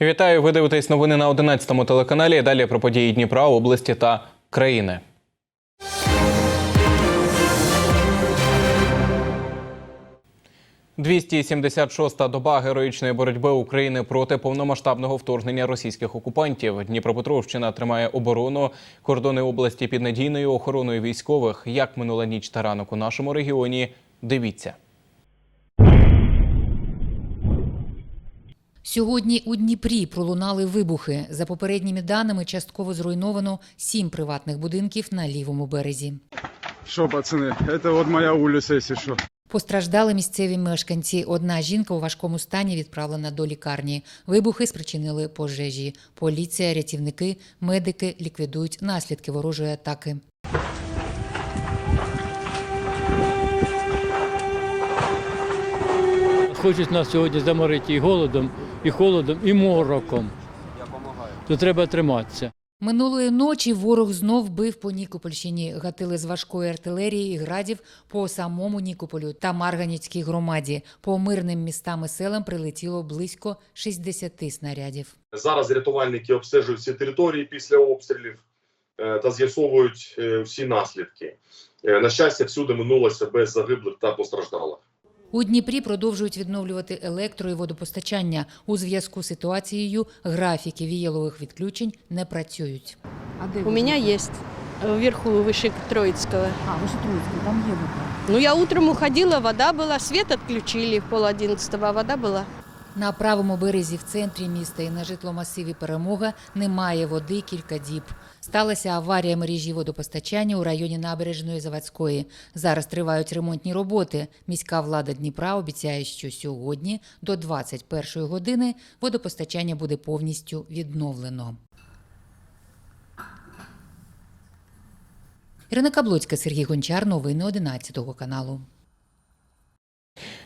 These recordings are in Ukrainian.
Вітаю, ви дивитесь новини на 11 телеканалі. Далі про події Дніпра, області та країни. «276-та доба героїчної боротьби України проти повномасштабного вторгнення російських окупантів. Дніпропетровщина тримає оборону. Кордони області під надійною охороною військових. Як минула ніч та ранок у нашому регіоні? Дивіться. Сьогодні у Дніпрі пролунали вибухи. За попередніми даними, частково зруйновано сім приватних будинків на лівому березі. Что, пацаны, это вот моя улица, если что. Постраждали місцеві мешканці. Одна жінка у важкому стані відправлена до лікарні. Вибухи спричинили пожежі. Поліція, рятівники, медики ліквідують наслідки ворожої атаки. Хочуть нас сьогодні заморити і голодом, і холодом, і мороком. То треба триматися. Минулої ночі ворог знов бив по Нікопольщині. Гатили з важкої артилерії і градів по самому Нікополю та Марганівській громаді. По мирним містам і селам прилетіло близько 60 снарядів. Зараз рятувальники обстежують всі території після обстрілів е, та з'ясовують е, всі наслідки. Е, На щастя, всюди минулося без загиблих та постраждалих. У Дніпрі продовжують відновлювати електро і водопостачання. У зв'язку з ситуацією графіки віялових відключень не працюють. У меня есть. э, Вверху, выше Троицкого. А, ви Троїцький, там є вода. Ну, я утром уходила, вода была, свет отключили в пол одиннадцатого, а вода была. На правому березі в центрі міста і на житломасиві Перемога немає води кілька діб. Сталася аварія мережі водопостачання у районі набережної Заводської. Зараз тривають ремонтні роботи. Міська влада Дніпра обіцяє, що сьогодні до 21 години водопостачання буде повністю відновлено. Ірина Каблоцька, Сергій Гончар. Новини 11 каналу.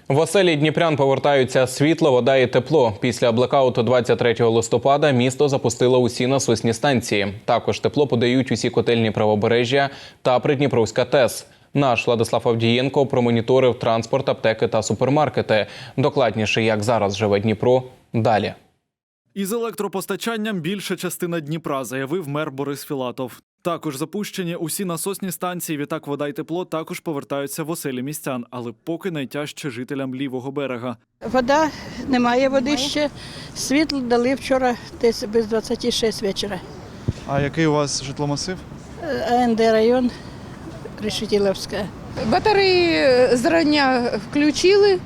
В оселі Дніпрян повертаються світло, вода і тепло. Після блекауту 23 листопада місто запустило усі насосні станції. Також тепло подають усі котельні правобережжя та Придніпровська ТЕС. Наш Владислав Авдієнко промоніторив транспорт, аптеки та супермаркети. Докладніше, як зараз живе Дніпро. Далі. Із електропостачанням більша частина Дніпра, заявив мер Борис Філатов. Також запущені усі насосні станції. Відтак вода й тепло також повертаються в оселі містян, але поки найтяжче жителям лівого берега. Вода, немає води ще. Світло дали вчора десь без 26 вечора. А який у вас житломасив? Е, АНД район Решетіловська. Батареї зрання включили,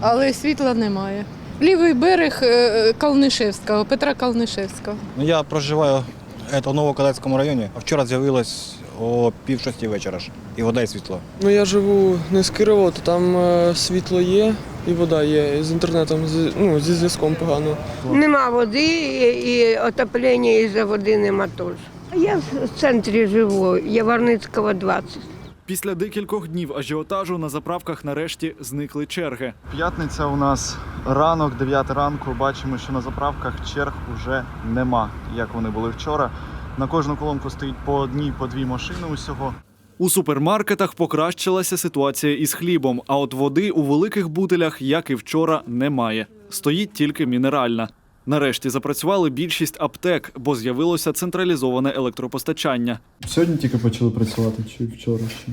але світла немає. Лівий берег е, Калнишевського, Петра Калнишевського. Ну я проживаю е, в Новокадацькому районі. А вчора з'явилось о пів шості вечора ж. І вода, і світло. Ну я живу не з Кирова, то там е, світло є і вода є. І з інтернетом з- ну, зі зв'язком погано. Нема води і, і отоплення із-за води нема теж. Я в центрі живу, Яварницького 20. Після декількох днів ажіотажу на заправках нарешті зникли черги. П'ятниця у нас ранок, 9 ранку. Бачимо, що на заправках черг уже нема, як вони були вчора. На кожну колонку стоїть по одній, по дві машини усього. У супермаркетах покращилася ситуація із хлібом, а от води у великих бутилях, як і вчора, немає. Стоїть тільки мінеральна. Нарешті запрацювали більшість аптек, бо з'явилося централізоване електропостачання. Сьогодні тільки почали працювати чи вчора ще?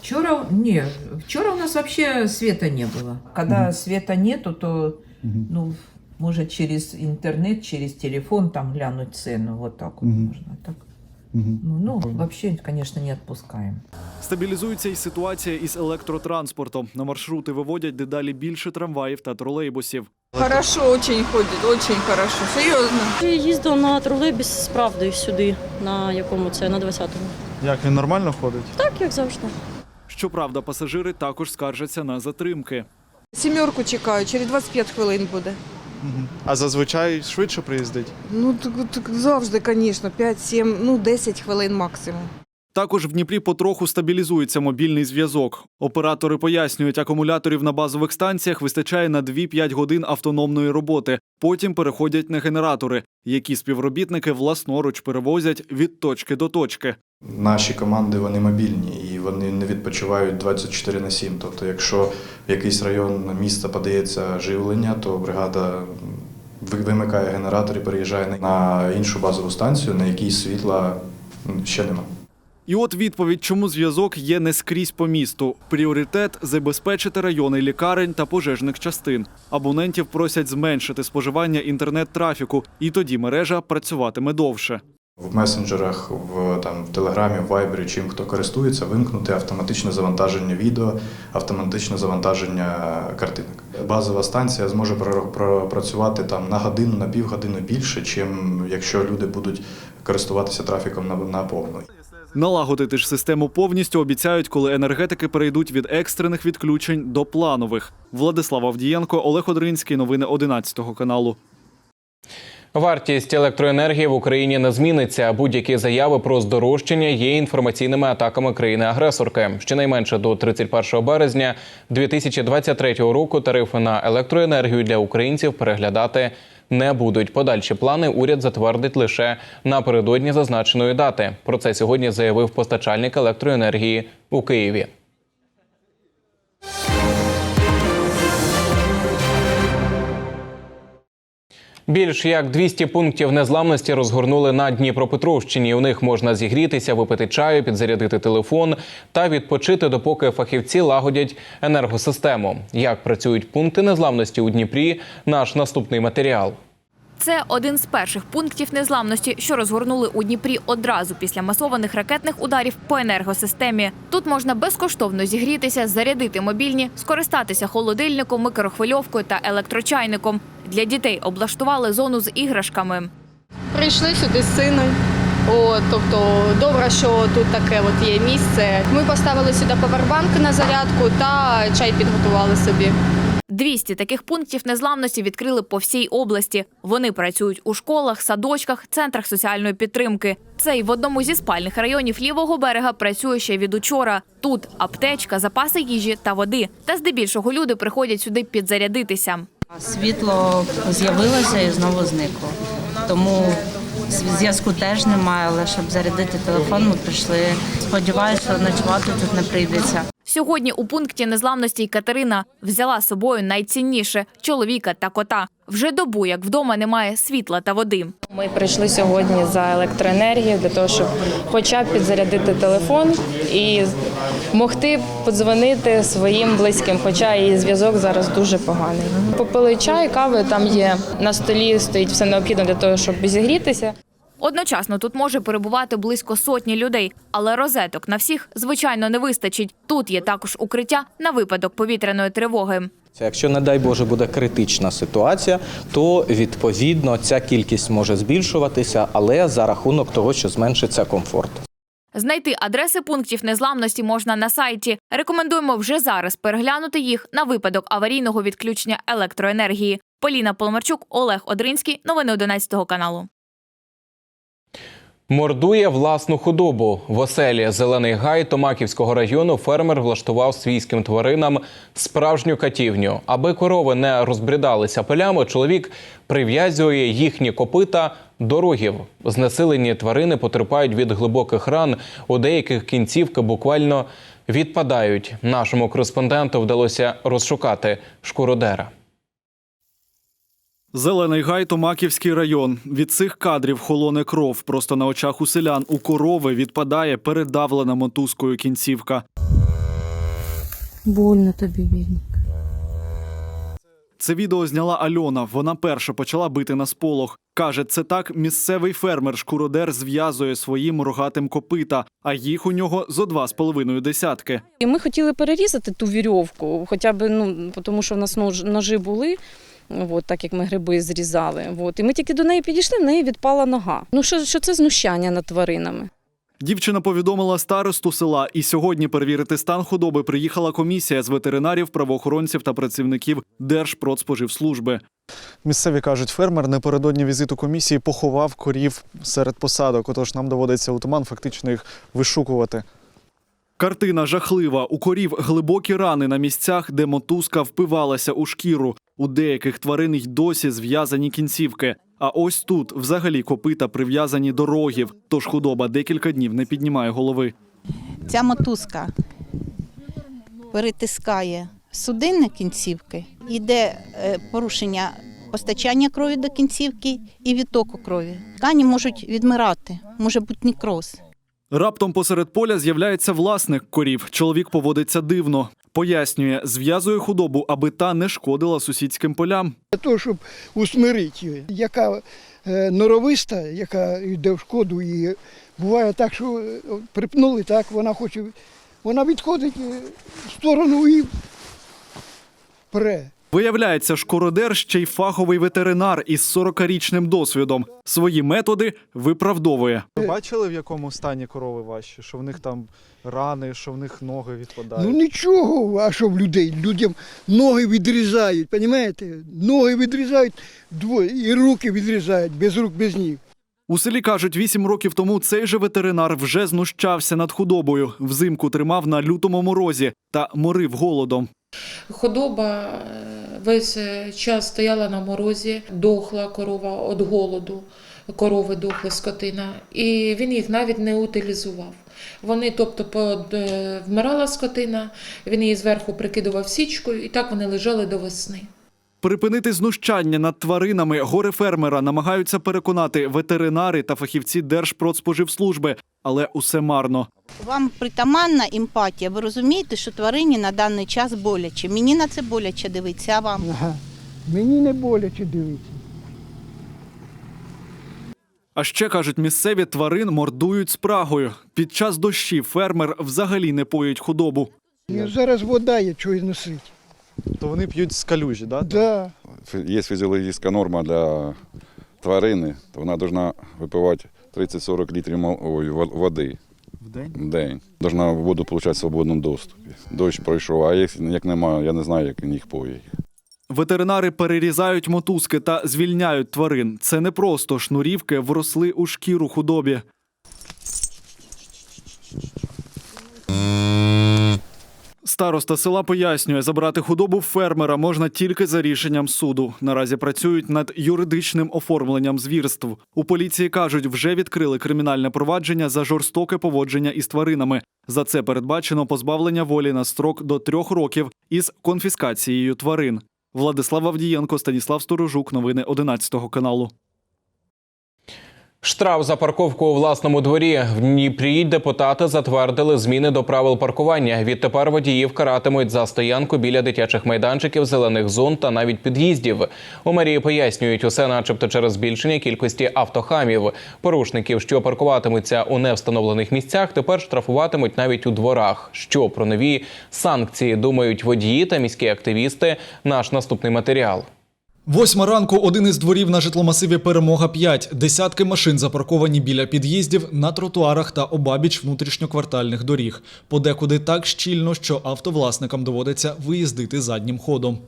Вчора ні, вчора у нас вообще света не было. Когда угу. света нету, то, угу. ну, может через интернет, через телефон там глянуть цену, вот так вот угу. можно. Так. Ну, ну, вообще, конечно, не отпускаем. Стабілізується і ситуація із електротранспортом. На маршрути виводять дедалі більше трамваїв та тролейбусів. Хорошо, очень ходить, очень хорошо. Серйозно. Я їздив на тролейбусі з правдою сюди, на якому це, на 20-му. Як він нормально ходить? Так, як завжди. Щоправда, пасажири також скаржаться на затримки. Сімерку чекаю, через 25 хвилин буде. А зазвичай швидше приїздить. Ну, так, так завжди, звісно, 5-7, ну 10 хвилин максимум. Також в Дніпрі потроху стабілізується мобільний зв'язок. Оператори пояснюють, акумуляторів на базових станціях вистачає на 2-5 годин автономної роботи. Потім переходять на генератори, які співробітники власноруч перевозять від точки до точки. Наші команди вони мобільні і вони не відпочивають 24 на 7. Тобто, якщо в якийсь район міста подається живлення, то бригада вимикає генератор і переїжджає на іншу базову станцію, на якій світла ще нема. І от відповідь, чому зв'язок є не скрізь по місту. Пріоритет забезпечити райони лікарень та пожежних частин. Абонентів просять зменшити споживання інтернет-трафіку, і тоді мережа працюватиме довше. В месенджерах, в там в Телеграмі, в Вайбері, чим хто користується, вимкнути автоматичне завантаження відео, автоматичне завантаження картинок. Базова станція зможе про- пропрацювати там на годину, на півгодини більше, чим якщо люди будуть користуватися трафіком на, на повну. Налагодити ж систему повністю обіцяють, коли енергетики перейдуть від екстрених відключень до планових. Владислав Авдієнко, Олег Одринський. Новини 11 каналу. Вартість електроенергії в Україні не зміниться. Будь-які заяви про здорожчання є інформаційними атаками країни-агресорки. Щонайменше до 31 березня 2023 року тарифи на електроенергію для українців переглядати не будуть. Подальші плани уряд затвердить лише напередодні зазначеної дати. Про це сьогодні заявив постачальник електроенергії у Києві. Більш як 200 пунктів незламності розгорнули на Дніпропетровщині. У них можна зігрітися, випити чаю, підзарядити телефон та відпочити, допоки фахівці лагодять енергосистему. Як працюють пункти незламності у Дніпрі? Наш наступний матеріал. Це один з перших пунктів незламності, що розгорнули у Дніпрі одразу після масованих ракетних ударів по енергосистемі. Тут можна безкоштовно зігрітися, зарядити мобільні, скористатися холодильником, микрохвильовкою та електрочайником. Для дітей облаштували зону з іграшками. Прийшли сюди з сином. О, тобто добре, що тут таке от є місце. Ми поставили сюди повербанк на зарядку та чай підготували собі. 200 таких пунктів незламності відкрили по всій області. Вони працюють у школах, садочках, центрах соціальної підтримки. Цей в одному зі спальних районів лівого берега працює ще від учора. Тут аптечка, запаси їжі та води. Та здебільшого люди приходять сюди підзарядитися. Світло з'явилося і знову зникло. Тому зв'язку теж немає, але щоб зарядити телефон, ми прийшли. Сподіваюся, що ночувати тут не прийдеться. Сьогодні у пункті незламності Катерина взяла з собою найцінніше чоловіка та кота. Вже добу, як вдома немає світла та води. Ми прийшли сьогодні за електроенергією для того, щоб хоча б підзарядити телефон і могти подзвонити своїм близьким, хоча і зв'язок зараз дуже поганий. Попили чай, кави, там є на столі стоїть все необхідне для того, щоб зігрітися. Одночасно тут може перебувати близько сотні людей, але розеток на всіх звичайно не вистачить. Тут є також укриття на випадок повітряної тривоги. Якщо, не дай Боже, буде критична ситуація, то відповідно ця кількість може збільшуватися, але за рахунок того, що зменшиться комфорт. Знайти адреси пунктів незламності можна на сайті. Рекомендуємо вже зараз переглянути їх на випадок аварійного відключення електроенергії. Поліна Полмарчук, Олег Одринський. Новини 11 каналу. Мордує власну худобу. В оселі Зелений Гай Томаківського району фермер влаштував свійським тваринам справжню катівню. Аби корови не розбрідалися полями, чоловік прив'язує їхні копита до рогів. Знесилені тварини потерпають від глибоких ран. У деяких кінцівки буквально відпадають. Нашому кореспонденту вдалося розшукати шкуродера. Зелений гай Томаківський район. Від цих кадрів холоне кров. Просто на очах у селян у корови відпадає передавлена мотузкою кінцівка. Больно тобі, бідник. Це відео зняла Альона. Вона перша почала бити на сполох. Каже, це так місцевий фермер шкуродер зв'язує своїм рогатим копита, а їх у нього зо два з половиною десятки. І ми хотіли перерізати ту вірьовку, хоча б ну, тому що в нас нож- ножи були. От, так як ми гриби зрізали. От. І ми тільки до неї підійшли, в неї відпала нога. Ну що, що це знущання над тваринами? Дівчина повідомила старосту села, і сьогодні перевірити стан худоби приїхала комісія з ветеринарів, правоохоронців та працівників Держпродспоживслужби. Місцеві кажуть, фермер напередодні візиту комісії поховав корів серед посадок, отож нам доводиться у туман фактично їх вишукувати. Картина жахлива. У корів глибокі рани на місцях, де мотузка впивалася у шкіру. У деяких тварин й досі зв'язані кінцівки. А ось тут взагалі копита прив'язані до рогів, тож худоба декілька днів не піднімає голови. Ця мотузка перетискає судинні кінцівки, йде е, порушення постачання крові до кінцівки і відтоку крові. Ткані можуть відмирати, може бути некроз. Раптом посеред поля з'являється власник корів. Чоловік поводиться дивно. Пояснює, зв'язує худобу, аби та не шкодила сусідським полям. Для того, щоб усмирити яка е, норовиста, яка йде в шкоду, і буває так, що е, припнули, так вона хоче, вона відходить е, в сторону і пре. Виявляється, шкородер ще й фаховий ветеринар із 40-річним досвідом. Свої методи виправдовує. Ви бачили, в якому стані корови ваші? Що в них там рани, що в них ноги відпадають? Ну нічого, а що в людей? Людям ноги відрізають, розумієте? Ноги відрізають двоє, і руки відрізають, без рук, без ніг. У селі кажуть, вісім років тому цей же ветеринар вже знущався над худобою. Взимку тримав на лютому морозі та морив голодом. Худоба весь е, час стояла на морозі, дохла корова від голоду, корови дохли скотина, і він їх навіть не утилізував. Вони, тобто, под, е, вмирала скотина, він її зверху прикидував січкою, і так вони лежали до весни. Припинити знущання над тваринами гори фермера намагаються переконати ветеринари та фахівці Держпродспоживслужби, але усе марно. Вам притаманна емпатія. Ви розумієте, що тварині на даний час боляче. Мені на це боляче дивитися, а вам? Ага. Мені не боляче дивитися. А ще кажуть, місцеві тварин мордують спрагою. Під час дощів фермер взагалі не поїть худобу. І зараз вода є, чого й носить. То вони п'ють з калюжі, да? Да. Є фізіологічна норма для тварини, то вона повинна випивати 30-40 літрів води В день? в день. Должна воду отримати в свободному доступі. Дощ пройшов, а як, як немає, я не знаю, як він їх поїть. Ветеринари перерізають мотузки та звільняють тварин. Це не просто шнурівки вросли у шкіру худобі. Староста села пояснює, забрати худобу фермера можна тільки за рішенням суду. Наразі працюють над юридичним оформленням звірств. У поліції кажуть, вже відкрили кримінальне провадження за жорстоке поводження із тваринами. За це передбачено позбавлення волі на строк до трьох років із конфіскацією тварин. Владислав Авдієнко, Станіслав Сторожук. Новини 11 каналу. Штраф за парковку у власному дворі в Дніпрі депутати затвердили зміни до правил паркування. Відтепер водіїв каратимуть за стоянку біля дитячих майданчиків, зелених зон та навіть під'їздів. У мерії пояснюють усе, начебто, через збільшення кількості автохамів. Порушників, що паркуватимуться у невстановлених місцях, тепер штрафуватимуть навіть у дворах. Що про нові санкції думають водії та міські активісти? Наш наступний матеріал. Восьма ранку один із дворів на житломасиві Перемога 5. Десятки машин запарковані біля під'їздів, на тротуарах та обабіч внутрішньоквартальних доріг. Подекуди так щільно, що автовласникам доводиться виїздити заднім ходом.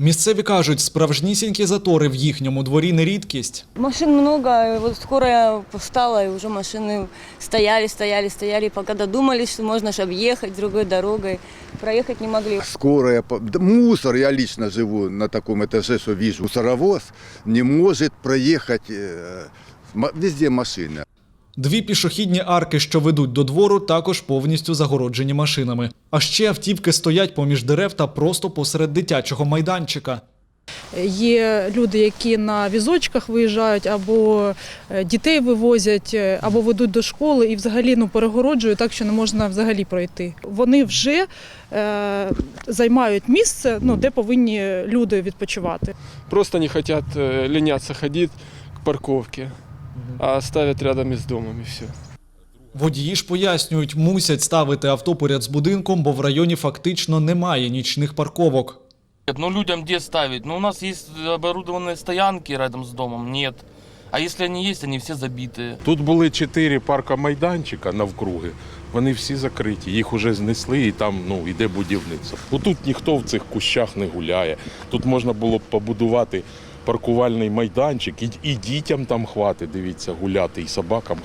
Місцеві кажуть, справжнісінькі затори в їхньому дворі не рідкість. Машин много, и вот скоро я встала, и уже машины стояли, стояли, стояли, пока додумались, что можно же объехать другой дорогой, проехать не могли. Скорая, по- да мусор, я лично живу на таком этаже, что вижу, мусоровоз не может проехать, э, м- везде машины. Дві пішохідні арки, що ведуть до двору, також повністю загороджені машинами. А ще автівки стоять поміж дерев та просто посеред дитячого майданчика. Є люди, які на візочках виїжджають, або е, дітей вивозять, е, або ведуть до школи і взагалі ну, перегороджують так, що не можна взагалі пройти. Вони вже е, займають місце, ну, де повинні люди відпочивати. Просто не хотят э, леняться ходить к парковке, а ставят рядом с домом и все. Водії ж пояснюють, мусять ставити авто поряд з будинком, бо в районі фактично немає нічних парковок. Ну людям где ставить? Ну у нас есть оборудованные стоянки рядом с домом, нет. А если они есть, они все забиты. Тут були чотири паркомайданчика навкруги. Вони всі закриті. Їх уже знесли і там ну, йде будівництво. Тут ніхто в цих кущах не гуляє. Тут можна було б побудувати паркувальний майданчик, і, і дітям там хватить, дивіться, гуляти, і собакам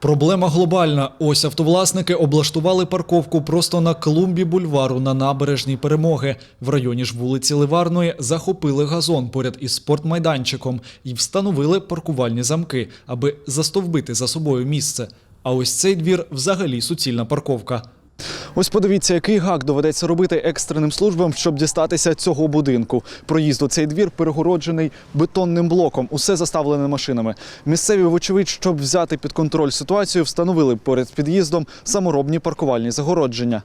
Проблема глобальна. Ось автовласники облаштували парковку просто на клумбі бульвару на набережній перемоги. В районі ж вулиці Ливарної захопили газон поряд із спортмайданчиком і встановили паркувальні замки, аби застовбити за собою місце. А ось цей двір взагалі суцільна парковка. Ось подивіться, який гак доведеться робити екстреним службам, щоб дістатися цього будинку. Проїзд у цей двір перегороджений бетонним блоком, усе заставлене машинами. Місцеві, вочевидь, щоб взяти під контроль ситуацію, встановили поряд з під'їздом саморобні паркувальні загородження.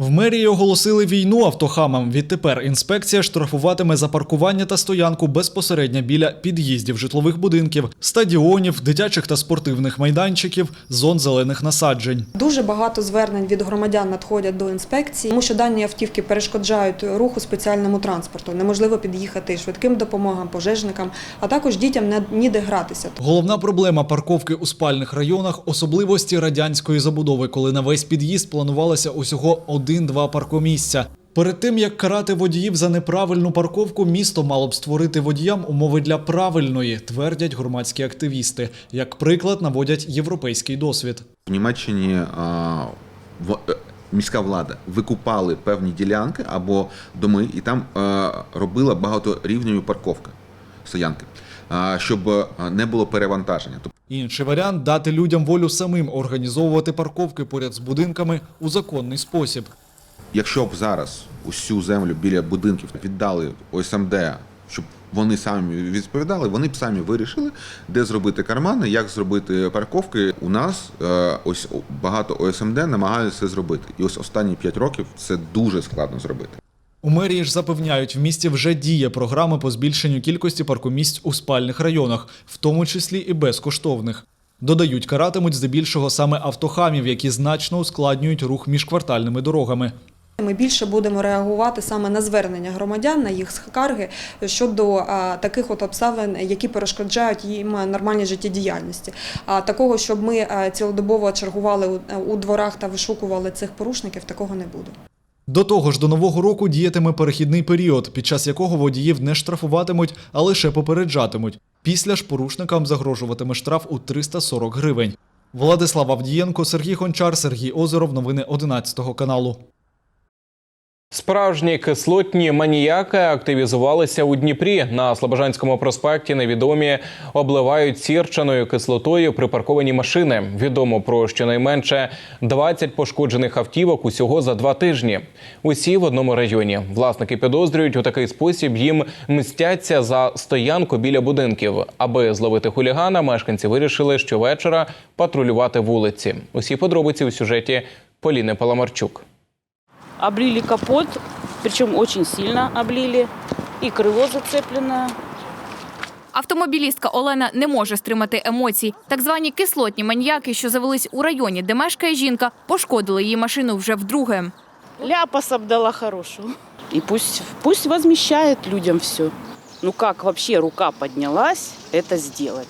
В мерії оголосили війну автохамам. Відтепер інспекція штрафуватиме за паркування та стоянку безпосередньо біля під'їздів житлових будинків, стадіонів, дитячих та спортивних майданчиків, зон зелених насаджень. Дуже багато звернень від громадян надходять до інспекції, тому що дані автівки перешкоджають руху спеціальному транспорту. Неможливо під'їхати швидким допомогам, пожежникам, а також дітям не ніде гратися. Головна проблема парковки у спальних районах особливості радянської забудови, коли на весь під'їзд планувалося усього один-два паркомісця. Перед тим як карати водіїв за неправильну парковку, місто мало б створити водіям умови для правильної, твердять громадські активісти. Як приклад наводять європейський досвід. В Німеччині а, в, е, міська влада викупали певні ділянки або доми, і там е, робила багаторівневі парковки, стоянки, а, щоб е, не було перевантаження. Інший варіант дати людям волю самим організовувати парковки поряд з будинками у законний спосіб. Якщо б зараз усю землю біля будинків віддали ОСМД, щоб вони самі відповідали, вони б самі вирішили, де зробити кармани, як зробити парковки. У нас е, ось багато ОСМД намагаються це зробити. І ось останні 5 років це дуже складно зробити. У мерії ж запевняють, в місті вже діє програма по збільшенню кількості паркомісць у спальних районах, в тому числі і безкоштовних. Додають, каратимуть здебільшого саме автохамів, які значно ускладнюють рух між квартальними дорогами. Ми більше будемо реагувати саме на звернення громадян, на їх скарги щодо таких от обставин, які перешкоджають їм нормальній життєдіяльності. А такого, щоб ми цілодобово чергували у, дворах та вишукували цих порушників, такого не буде. До того ж, до нового року діятиме перехідний період, під час якого водіїв не штрафуватимуть, а лише попереджатимуть. Після ж порушникам загрожуватиме штраф у 340 гривень. Владислав Авдієнко, Сергій Гончар, Сергій Озеров. Новини 11 каналу. Справжні кислотні маніяки активізувалися у Дніпрі. На Слобожанському проспекті невідомі обливають сірчаною кислотою припарковані машини. Відомо про щонайменше 20 пошкоджених автівок усього за два тижні. Усі в одному районі. Власники підозрюють у такий спосіб їм мстяться за стоянку біля будинків. Аби зловити хулігана, мешканці вирішили щовечора патрулювати вулиці. Усі подробиці у сюжеті Поліни Паламарчук. Облили капот, причем очень сильно облили. И крыло зацеплено. Автомобілістка Олена не може стримати емоцій. Так звані кислотні маніяки, що завелись у районі, де мешкає жінка, пошкодили її машину вже вдруге. Ляпас обдала хорошую. И пусть, пусть возмещает людям все. Ну как вообще рука поднялась это сделать?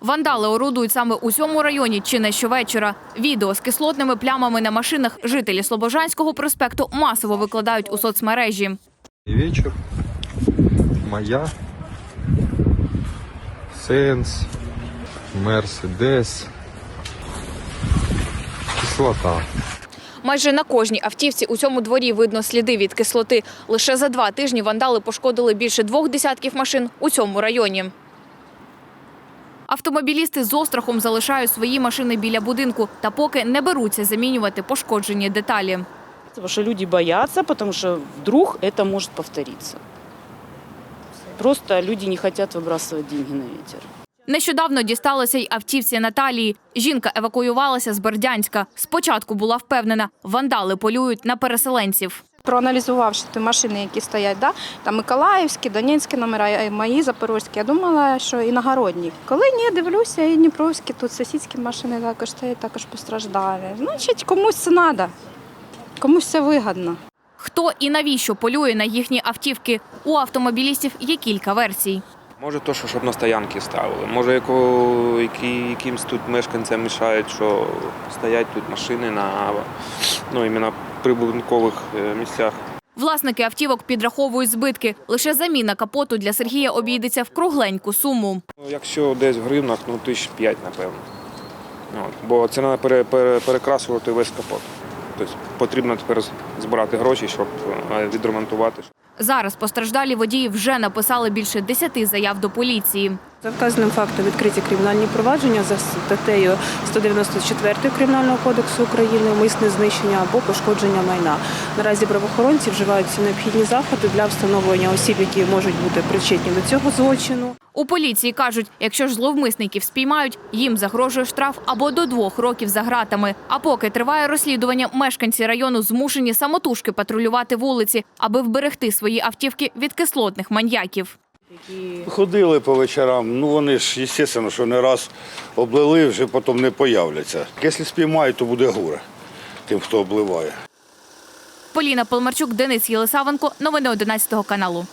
Вандали орудують саме у цьому районі чи не щовечора. Відео з кислотними плямами на машинах жителі Слобожанського проспекту масово викладають у соцмережі. Вечер. Моя. Сенс. Мерседес. Кислота. Майже на кожній автівці у цьому дворі видно сліди від кислоти. Лише за два тижні вандали пошкодили більше двох десятків машин у цьому районі. Автомобілісти з острахом залишають свої машини біля будинку та поки не беруться замінювати пошкоджені деталі. Потому что люди боятся, потому что вдруг это может повториться. Просто люди не хотят выбрасывать деньги на ветер. Нещодавно дісталося й автівці Наталії. Жінка евакуювалася з Бердянська. Спочатку була впевнена, вандали полюють на переселенців. Проаналізувавши ті машини, які стоять, да, там Миколаївські, Донецькі номера, мої запорозькі, я думала, що іногородні. Коли ні, дивлюся, і Дніпровські, тут сусідські машини також стоять, також постраждали. Значить, комусь це треба, комусь це вигідно. Хто і навіщо полює на їхні автівки? У автомобілістів є кілька версій. Може, то, що щоб на стоянки ставили. Може, яко, які, якимсь тут мешканцям мішають, що стоять тут машини на ну, іменно прибудинкових е, місцях. Власники автівок підраховують збитки. Лише заміна капоту для Сергія обійдеться в кругленьку суму. Ну, якщо десь в гривнах, ну тисяч п'ять, напевно. От, бо це треба пере, пере, перекрасувати весь капот. Тобто потрібно тепер збирати гроші, щоб е, відремонтувати. Зараз постраждалі водії вже написали більше 10 заяв до поліції. За вказаним фактом відкриті кримінальні провадження за статтею 194 Кримінального кодексу України «Умисне знищення або пошкодження майна. Наразі правоохоронці вживають всі необхідні заходи для встановлення осіб, які можуть бути причетні до цього злочину. У поліції кажуть, якщо ж зловмисників спіймають, їм загрожує штраф або до двох років за ґратами. А поки триває розслідування, мешканці району змушені самотужки патрулювати вулиці, аби вберегти свої автівки від кислотних маньяків. Ходили по вечорам, ну вони ж, звісно, що не раз облили, вже потім не появляться. Якщо спіймають, то буде горе тим, хто обливає. Поліна Полмарчук, Денис Єлисавенко. Новини 11 каналу.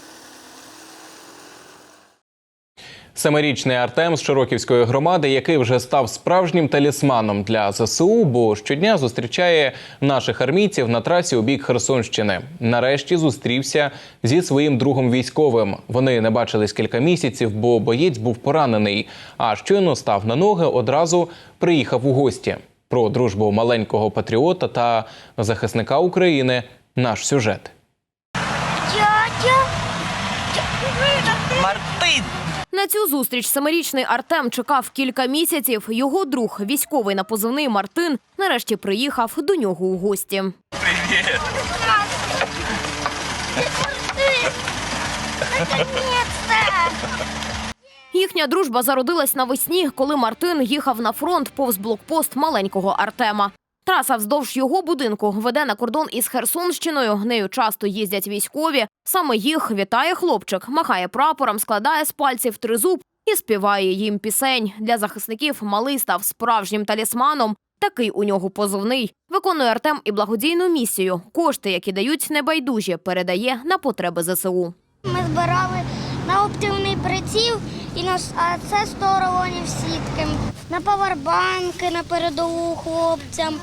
Семирічний Артем з Широківської громади, який вже став справжнім талісманом для ЗСУ, бо щодня зустрічає наших армійців на трасі у бік Херсонщини. Нарешті зустрівся зі своїм другом військовим. Вони не бачились кілька місяців, бо боєць був поранений. А щойно став на ноги, одразу приїхав у гості. Про дружбу маленького патріота та захисника України. Наш сюжет. Мартин! На цю зустріч семирічний Артем чекав кілька місяців. Його друг, військовий на позивний Мартин, нарешті приїхав до нього у гості. Їхня дружба зародилась навесні, коли Мартин їхав на фронт повз блокпост маленького Артема. Траса вздовж його будинку веде на кордон із Херсонщиною. Нею часто їздять військові. Саме їх вітає хлопчик, махає прапором, складає з пальців тризуб і співає їм пісень. Для захисників малий став справжнім талісманом. Такий у нього позовний. Виконує Артем і благодійну місію. Кошти, які дають небайдужі, передає на потреби ЗСУ. Ми збирали на оптивний приціл і на це 100 рулонів сітки, на павербанки на передову хлопцям,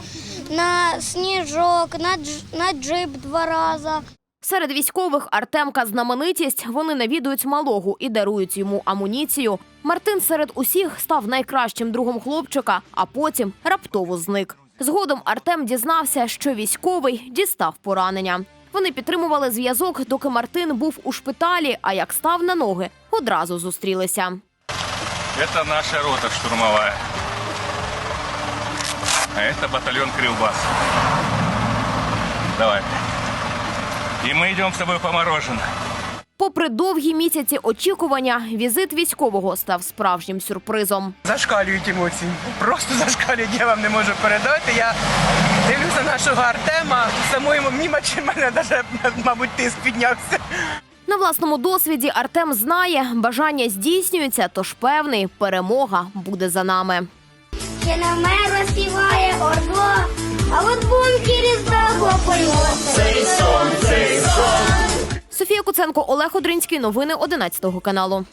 на сніжок, на, дж- на джип два рази. Серед військових Артемка знаменитість. Вони навідують малого і дарують йому амуніцію. Мартин серед усіх став найкращим другом хлопчика, а потім раптово зник. Згодом Артем дізнався, що військовий дістав поранення. Вони підтримували зв'язок, доки Мартин був у шпиталі. А як став на ноги, одразу зустрілися. Это наша рота штурмовая. А это батальон Крилбас. Давай. И мы идем с тобой по мороженое. Попри довгі місяці очікування, візит військового став справжнім сюрпризом. Зашкалюють емоції. Просто зашкалюють, я вам не можу передати. Я дивлюся нашого Артема, самої мімачі мене навіть, мабуть, тиск піднявся. На власному досвіді Артем знає, бажання здійснюється, тож певний перемога буде за нами. Ще на мене співає ордло, а от бункері захоплює. Цей сон, цей сон. Софія Куценко, Олег Одринський. Новини 11 каналу.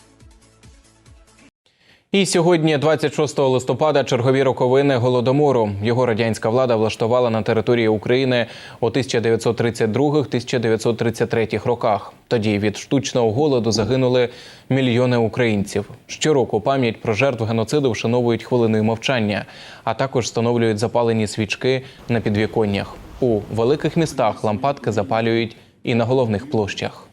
І сьогодні, 26 листопада, чергові роковини голодомору. Його радянська влада влаштувала на території України у 1932-1933 роках. Тоді від штучного голоду загинули мільйони українців. Щороку пам'ять про жертв геноциду вшановують хвилиною мовчання, а також встановлюють запалені свічки на підвіконнях. У великих містах лампадки запалюють і на головних площах.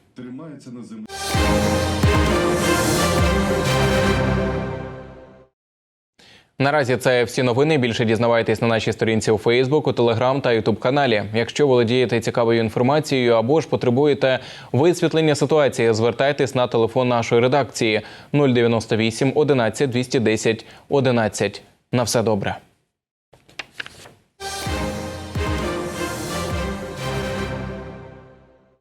Наразі це всі новини. Більше дізнавайтесь на нашій сторінці у Фейсбуку, Телеграм та Ютуб каналі. Якщо володієте цікавою інформацією або ж потребуєте висвітлення ситуації, звертайтесь на телефон нашої редакції 098 11 210 11. На все добре.